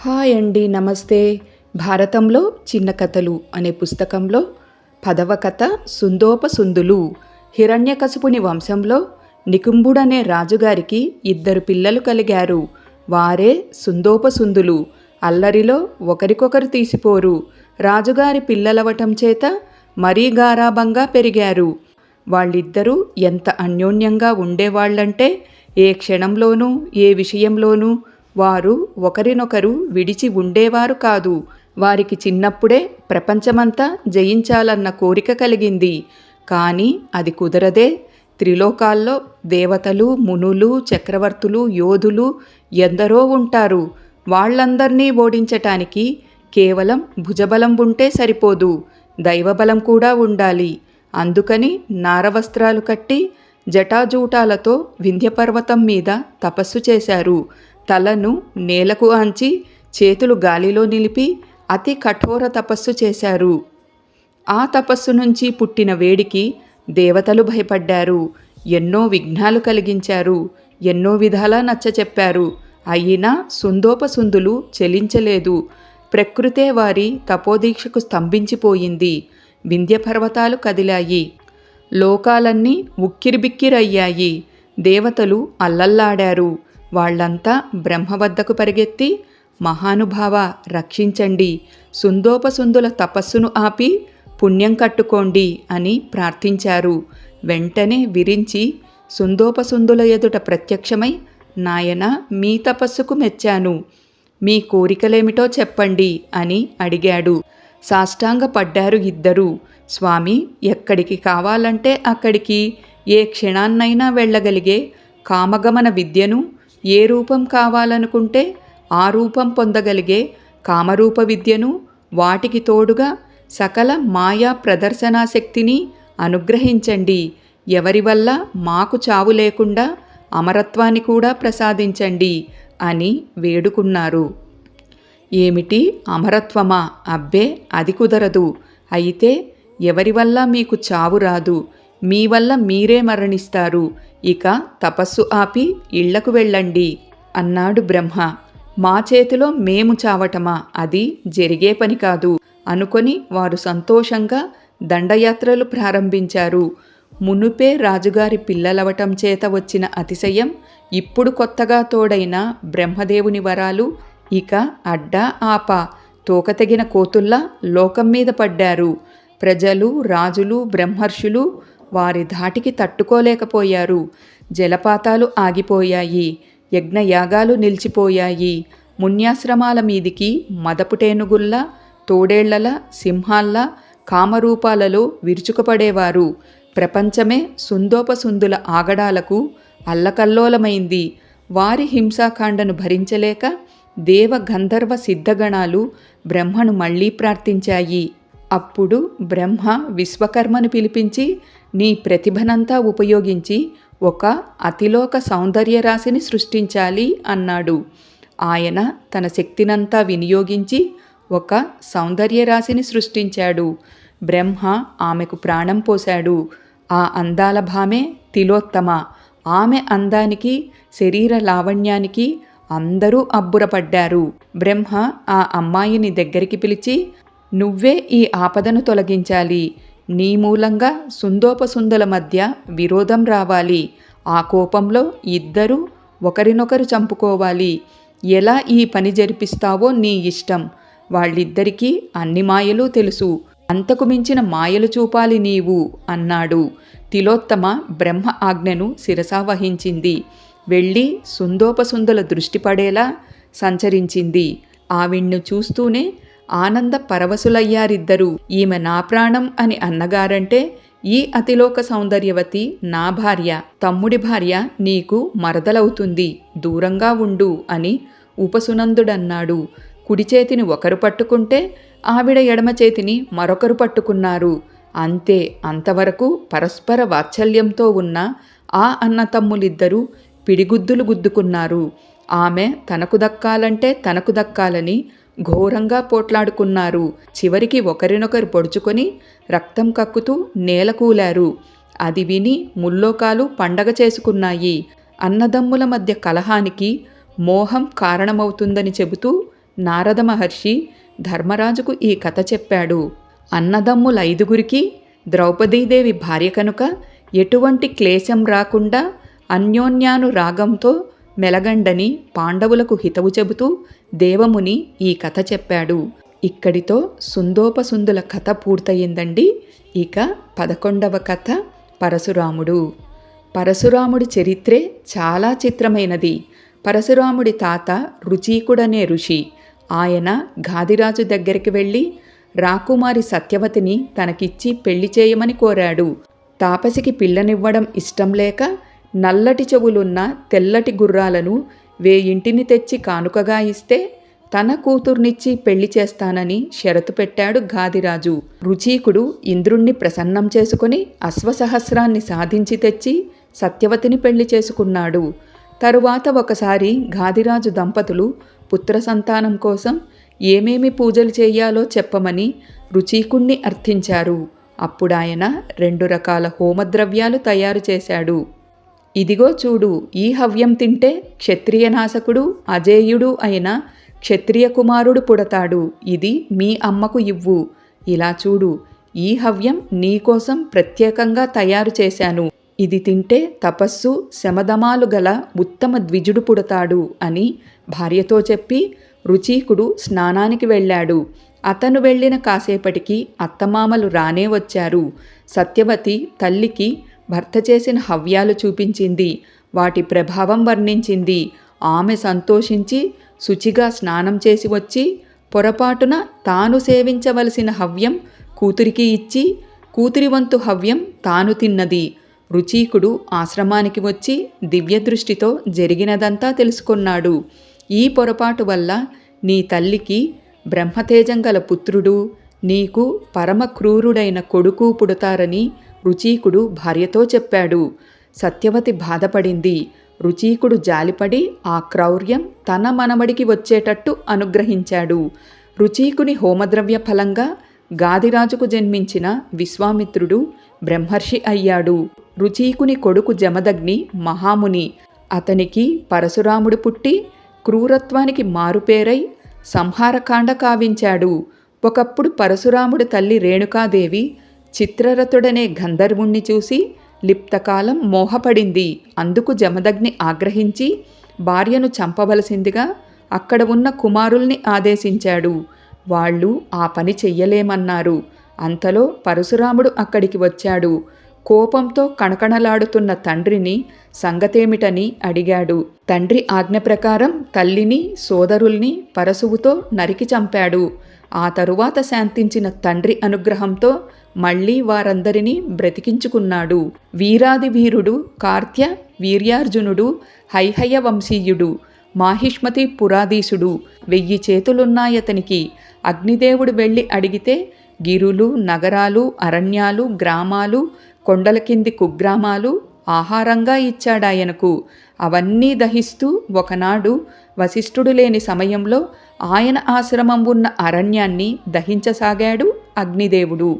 Hi అండి నమస్తే. భారతంలో చిన్న కథలు అనే పుస్తకంలో పదవ కథ సుందోపసుందులు. హిరణ్యకశపుని వంశంలో నికుంభుడనే రాజుగారికి ఇద్దరు పిల్లలు కలిగారు. వారే సుందోపసుందులు. అల్లరిలో ఒకరికొకరు తీసిపోరు. రాజుగారి పిల్లలవటం చేత మరీ గారాభంగా పెరిగారు. వాళ్ళిద్దరూ ఎంత అన్యోన్యంగా ఉండేవాళ్ళంటే ఏ క్షణంలోనూ ఏ విషయంలోనూ వారు ఒకరినొకరు విడిచి ఉండేవారు కాదు. వారికి చిన్నప్పుడే ప్రపంచమంతా జయించాలన్న కోరిక కలిగింది. కానీ అది కుదరదే. త్రిలోకాల్లో దేవతలు మునులు చక్రవర్తులు యోధులు ఎందరో ఉంటారు. వాళ్ళందర్నీ ఓడించటానికి కేవలం భుజబలం ఉంటే సరిపోదు. దైవబలం కూడా ఉండాలి. అందుకని నారవస్త్రాలు కట్టి జటాజూటాలతో వింధ్యపర్వతం మీద తపస్సు చేశారు. తలను నేలకు ఆంచి చేతులు గాలిలో నిలిపి అతి కఠోర తపస్సు చేశారు. ఆ తపస్సు నుంచి పుట్టిన వేడికి దేవతలు భయపడ్డారు. ఎన్నో విఘ్నాలు కలిగించారు. ఎన్నో విధాలా నచ్చచెప్పారు అయినా సుందోపసుందులు చెలించలేదు. ప్రకృతే వారి తపోదీక్షకు స్తంభించిపోయింది. వింధ్య పర్వతాలు కదిలాయి. లోకాలన్నీ ఉక్కిరిబిక్కిరయ్యాయి. దేవతలు అల్లల్లాడారు. వాళ్ళంతా బ్రహ్మ వద్దకు పరిగెత్తి మహానుభావ రక్షించండి సుందోపసుందుల తపస్సును ఆపి పుణ్యం కట్టుకోండి అని ప్రార్థించారు. వెంటనే విరించి సుందోపసుందుల ఎదుట ప్రత్యక్షమై నాయన మీ తపస్సుకు మెచ్చాను. మీ కోరికలేమిటో చెప్పండి అని అడిగాడు. సాష్టాంగ పడ్డారు ఇద్దరు. స్వామి ఎక్కడికి కావాలంటే అక్కడికి. ఏ క్షణాన్నైనా వెళ్ళగలిగే కామగమన విద్యను ఏ రూపం కావాలనుకుంటే ఆ రూపం పొందగలిగే కామరూప విద్యను వాటికి తోడుగా సకల మాయా ప్రదర్శనా శక్తిని అనుగ్రహించండి. ఎవరి వల్ల మాకు చావు లేకుండా అమరత్వాన్ని కూడా ప్రసాదించండి అని వేడుకున్నారు. ఏమిటి అమరత్వమా? అబ్బే అది కుదరదు. అయితే ఎవరి వల్ల మీకు చావు రాదు? మీ వల్ల మీరే మరణిస్తారు. ఇక తపస్సు ఆపి ఇళ్ళకు వెళ్ళండి అన్నాడు బ్రహ్మ. మా చేతిలో మేము చావటమా? అది జరిగే పని కాదు అనుకొని వారు సంతోషంగా దండయాత్రలు ప్రారంభించారు. మునుపే రాజుగారి పిల్లలవటం చేత వచ్చిన అతిశయం ఇప్పుడు కొత్తగా తోడైన బ్రహ్మదేవుని వరాలు ఇక అడ్డా ఆప. తోకతెగిన కోతుల్లా లోకం మీద పడ్డారు. ప్రజలు రాజులు బ్రహ్మర్షులు వారి ధాటికి తట్టుకోలేకపోయారు. జలపాతాలు ఆగిపోయాయి. యజ్ఞయాగాలు నిలిచిపోయాయి. మున్యాశ్రమాల మీదికి మదపుటేనుగుల్లా తోడేళ్ళలా సింహాల్లా కామరూపాలలో విరుచుకుపడేవారు. ప్రపంచమే సుందోపసుందుల ఆగడాలకు అల్లకల్లోలమైంది. వారి హింసాకాండను భరించలేక దేవ గంధర్వ సిద్ధగణాలు బ్రహ్మను మళ్ళీ ప్రార్థించాయి. అప్పుడు బ్రహ్మ విశ్వకర్మను పిలిపించి నీ ప్రతిభనంతా ఉపయోగించి ఒక అతిలోక సౌందర్య రాశిని సృష్టించాలి అన్నాడు. ఆయన తన శక్తినంతా వినియోగించి ఒక సౌందర్య రాశిని సృష్టించాడు. బ్రహ్మ ఆమెకు ప్రాణం పోశాడు. ఆ అందాల భామే తిలోత్తమ. ఆమె అందానికి శరీర లావణ్యానికి అందరూ అబ్బురపడ్డారు. బ్రహ్మ ఆ అమ్మాయిని దగ్గరికి పిలిచి నువ్వే ఈ ఆపదను తొలగించాలి. నీ మూలంగా సుందోపసుందల మధ్య విరోధం రావాలి. ఆ కోపంలో ఇద్దరూ ఒకరినొకరు చంపుకోవాలి. ఎలా ఈ పని జరిపిస్తావో నీ ఇష్టం. వాళ్ళిద్దరికీ అన్ని మాయలు తెలుసు. అంతకు మించిన మాయలు చూపాలి నీవు అన్నాడు. తిలోత్తమ బ్రహ్మ ఆజ్ఞను శిరసావహించింది వెళ్ళి సుందోపసుందల దృష్టి పడేలా సంచరించింది. ఆవిణ్ణు చూస్తూనే ఆనంద పరవశులయ్యారిద్దరూ. ఈమె నా ప్రాణం అని అన్నగారంటే ఈ అతిలోక సౌందర్యవతి నా భార్య. తమ్ముడి భార్య నీకు మరదలవుతుంది. దూరంగా ఉండు అని ఉపసునందుడన్నాడు. కుడి చేతిని ఒకరు పట్టుకుంటే ఆవిడ ఎడమ చేతిని మరొకరు పట్టుకున్నారు. అంతే అంతవరకు పరస్పర వాత్సల్యంతో ఉన్న ఆ అన్నతమ్ములిద్దరూ పిడిగుద్దులు గుద్దుకున్నారు. ఆమె తనకు దక్కాలంటే తనకు దక్కాలని ఘోరంగా పోట్లాడుకున్నారు. చివరికి ఒకరినొకరు పొడుచుకొని రక్తం కక్కుతూ నేలకూలారు అది విని ముల్లోకాలు పండగ చేసుకున్నాయి. అన్నదమ్ముల మధ్య కలహానికి మోహం కారణమవుతుందని చెబుతూ నారద మహర్షి ధర్మరాజుకు ఈ కథ చెప్పాడు. అన్నదమ్ముల ఐదుగురికి ద్రౌపదీదేవి భార్య కనుక ఎటువంటి క్లేశం రాకుండా అన్యోన్యాను రాగంతో మెలగండని పాండవులకు హితవు చెబుతూ దేవముని ఈ కథ చెప్పాడు. ఇక్కడితో సుందోపసుందుల కథ పూర్తయిందండి. ఇక పదకొండవ కథ పరశురాముడు. పరశురాముడి చరిత్రే చాలా చిత్రమైనది. పరశురాముడి తాత రుచీకుడనే ఋషి. ఆయన గాదిరాజు దగ్గరికి వెళ్ళి రాకుమారి సత్యవతిని తనకిచ్చి పెళ్ళి చేయమని కోరాడు. తాపసికి పిల్లనివ్వడం ఇష్టం లేక నల్లటి చెవులున్న తెల్లటి గుర్రాలను వేయింటిని తెచ్చి కానుకగా ఇస్తే తన కూతుర్నిచ్చి పెళ్ళి చేస్తానని షరతు పెట్టాడు గాదిరాజు రుచీకుడు ఇంద్రుణ్ణి ప్రసన్నం చేసుకుని అశ్వసహస్రాన్ని సాధించి తెచ్చి సత్యవతిని పెళ్ళి చేసుకున్నాడు. తరువాత ఒకసారి గాదిరాజు దంపతులు పుత్ర సంతానం కోసం ఏమేమి పూజలు చేయాలో చెప్పమని రుచీకుణ్ణి అర్థించారు. అప్పుడాయన రెండు రకాల హోమద్రవ్యాలు తయారు చేశాడు. ఇదిగో చూడు ఈ హవ్యం తింటే క్షత్రియ నాశకుడు అజేయుడు అయిన క్షత్రియ కుమారుడు పుడతాడు. ఇది మీ అమ్మకు ఇవ్వు. ఇలా చూడు ఈ హవ్యం నీకోసం ప్రత్యేకంగా తయారు చేశాను. ఇది తింటే తపస్సు శమదమాలు గల ఉత్తమ ద్విజుడు పుడతాడు అని భార్యతో చెప్పి రుచీకుడు స్నానానికి వెళ్ళాడు. అతను వెళ్ళిన కాసేపటికి అత్తమామలు రానే వచ్చారు. సత్యవతి తల్లికి భర్త చేసిన హవ్యాలు చూపించింది వాటి ప్రభావం వర్ణించింది. ఆమె సంతోషించి శుచిగా స్నానం చేసి వచ్చి పొరపాటున తాను సేవించవలసిన హవ్యం కూతురికి ఇచ్చి కూతురి వంతు హవ్యం తాను తిన్నది. రుచీకుడు ఆశ్రమానికి వచ్చి దివ్యదృష్టితో జరిగినదంతా తెలుసుకున్నాడు. ఈ పొరపాటు వల్ల నీ తల్లికి బ్రహ్మతేజం గల పుత్రుడు నీకు పరమ క్రూరుడైన కొడుకు పుడతారని రుచీకుడు భార్యతో చెప్పాడు. సత్యవతి బాధపడింది. రుచీకుడు జాలిపడి ఆ క్రౌర్యం తన మనమడికి వచ్చేటట్టు అనుగ్రహించాడు. రుచీకుని హోమద్రవ్య ఫలంగా గాదిరాజుకు జన్మించిన విశ్వామిత్రుడు బ్రహ్మర్షి అయ్యాడు. రుచీకుని కొడుకు జమదగ్ని మహాముని. అతనికి పరశురాముడు పుట్టి క్రూరత్వానికి మారుపేరై సంహారకాండ కావించాడు. ఒకప్పుడు పరశురాముడి తల్లి రేణుకాదేవి చిత్రరథుడనే గంధర్వుణ్ణి చూసి లిప్తకాలం మోహపడింది. అందుకు జమదగ్ని ఆగ్రహించి భార్యను చంపవలసిందిగా అక్కడ ఉన్న కుమారుల్ని ఆదేశించాడు. వాళ్ళు ఆ పని చెయ్యలేమన్నారు. అంతలో పరశురాముడు అక్కడికి వచ్చాడు. కోపంతో కణకణలాడుతున్న తండ్రిని సంగతేమిటని అడిగాడు. తండ్రి ఆజ్ఞ ప్రకారం తల్లిని సోదరుల్ని పరశువుతో నరికి చంపాడు. ఆ తరువాత శాంతించిన తండ్రి అనుగ్రహంతో మళ్ళీ వారందరినీ బ్రతికించుకున్నాడు. వీరాది వీరుడు కార్త్య వీర్యార్జునుడు హైహయ వంశీయుడు మాహిష్మతి పురాధీసుడు. వెయ్యి చేతులున్నాయతనికి అగ్నిదేవుడు వెళ్ళి అడిగితే గిరులు నగరాలు అరణ్యాలు గ్రామాలు కొండల కింది కుగ్రామాలు ఆహారంగా ఇచ్చాడాయనకు. అవన్నీ దహిస్తూ ఒకనాడు వశిష్ఠుడు లేని సమయంలో ఆయన ఆశ్రమం ఉన్న అరణ్యాన్ని దహించసాగాడు అగ్నిదేవుడు.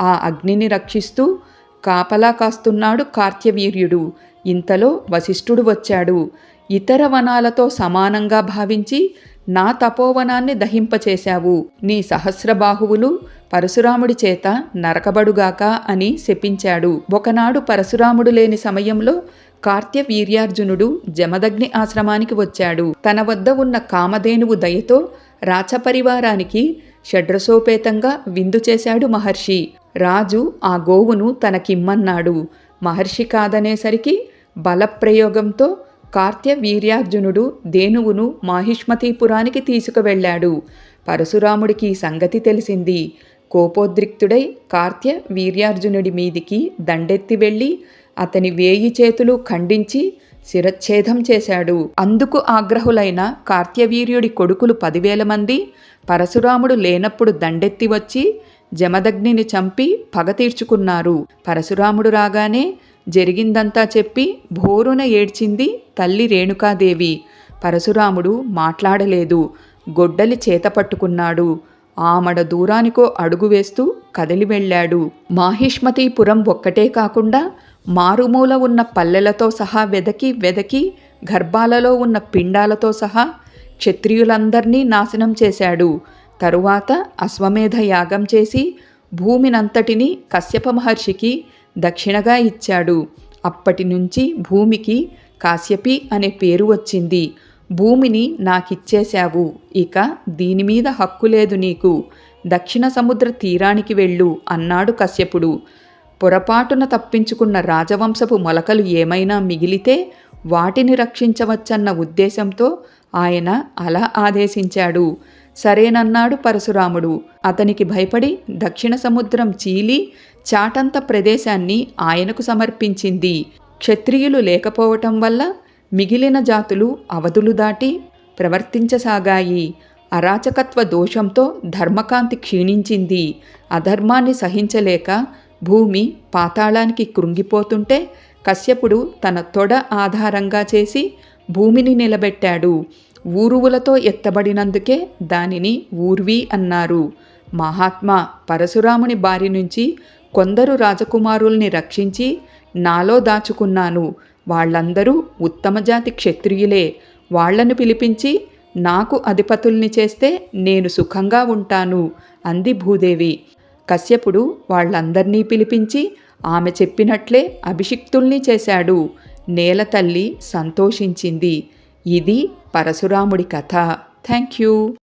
ఆ అగ్నిని రక్షిస్తూ కాపలా కాస్తున్నాడు కార్త్యవీర్యుడు. ఇంతలో వశిష్ఠుడు వచ్చాడు. ఇతర వనాలతో సమానంగా భావించి నా తపోవనాన్ని దహింపచేశావు. నీ సహస్రబాహువులు పరశురాముడి చేత నరకబడుగాక అని శపించాడు. ఒకనాడు పరశురాముడు లేని సమయంలో కార్త్య వీర్యార్జునుడు జమదగ్ని ఆశ్రమానికి వచ్చాడు. తన వద్ద ఉన్న కామధేనువు దయతో రాచపరివారానికి షడ్రసోపేతంగా విందు చేశాడు మహర్షి. రాజు ఆ గోవును తనకిమ్మన్నాడు. మహర్షి కాదనేసరికి బలప్రయోగంతో కార్త్య వీర్యార్జునుడు దేనువును మాహిష్మతీపురానికి తీసుకువెళ్ళాడు. పరశురాముడికి సంగతి తెలిసింది. కోపోద్రిక్తుడై కార్త్య వీర్యార్జునుడి మీదికి దండెత్తి వెళ్ళి అతని వేయి చేతులు ఖండించి శిరచ్ఛేదం చేశాడు. అందుకు ఆగ్రహులైన కార్త్యవీర్యుడి కొడుకులు పదివేల మంది పరశురాముడు లేనప్పుడు దండెత్తి వచ్చి జమదగ్నిని చంపి పగ తీర్చుకున్నారు. పరశురాముడు రాగానే జరిగిందంతా చెప్పి భోరున ఏడ్చింది తల్లి రేణుకాదేవి. పరశురాముడు మాట్లాడలేదు. గొడ్డలి చేత పట్టుకున్నాడు. ఆమడ దూరానికో అడుగు వేస్తూ కదిలి వెళ్ళాడు. మాహిష్మతీపురం ఒక్కటే కాకుండా మారుమూల ఉన్న పల్లెలతో సహా వెదకి వెదకి గర్భాలలో ఉన్న పిండాలతో సహా క్షత్రియులందర్నీ నాశనం చేశాడు. తరువాత అశ్వమేధ యాగం చేసి భూమినంతటిని కశ్యప మహర్షికి దక్షిణగా ఇచ్చాడు. అప్పటి నుంచి భూమికి కాశ్యపి అనే పేరు వచ్చింది. భూమిని నాకిచ్చేశావు. ఇక దీని మీద హక్కు లేదు నీకు. దక్షిణ సముద్ర తీరానికి వెళ్ళు అన్నాడు కశ్యపుడు. పొరపాటున తప్పించుకున్న రాజవంశపు మొలకలు ఏమైనా మిగిలితే వాటిని రక్షించవచ్చన్న ఉద్దేశంతో ఆయన అలా ఆదేశించాడు. సరేనన్నాడు పరశురాముడు. అతనికి భయపడి దక్షిణ సముద్రం చీలి చాటంత ప్రదేశాన్ని ఆయనకు సమర్పించింది. క్షత్రియులు లేకపోవటం వల్ల మిగిలిన జాతులు అవధులు దాటి ప్రవర్తించసాగాయి. అరాచకత్వ దోషంతో ధర్మకాంతి క్షీణించింది. అధర్మాన్ని సహించలేక భూమి పాతాళానికి కృంగిపోతుంటే కశ్యపుడు తన తొడ ఆధారంగా చేసి భూమిని నిలబెట్టాడు. ఊరువులతో ఎత్తబడినందుకే దానిని ఊర్వి అన్నారు. మహాత్మా పరశురాముని బారి నుంచి కొందరు రాజకుమారుల్ని రక్షించి నాలో దాచుకున్నాను. వాళ్ళందరూ ఉత్తమ జాతి క్షత్రియులే. వాళ్ళను పిలిపించి నాకు అధిపతుల్ని చేస్తే నేను సుఖంగా ఉంటాను అంది భూదేవి. కశ్యపుడు వాళ్ళందర్నీ పిలిపించి ఆమె చెప్పినట్లే అభిషిక్తుల్ని చేశాడు నేల తల్లి సంతోషించింది. ఇది పరశురాముడి కథ. Thank you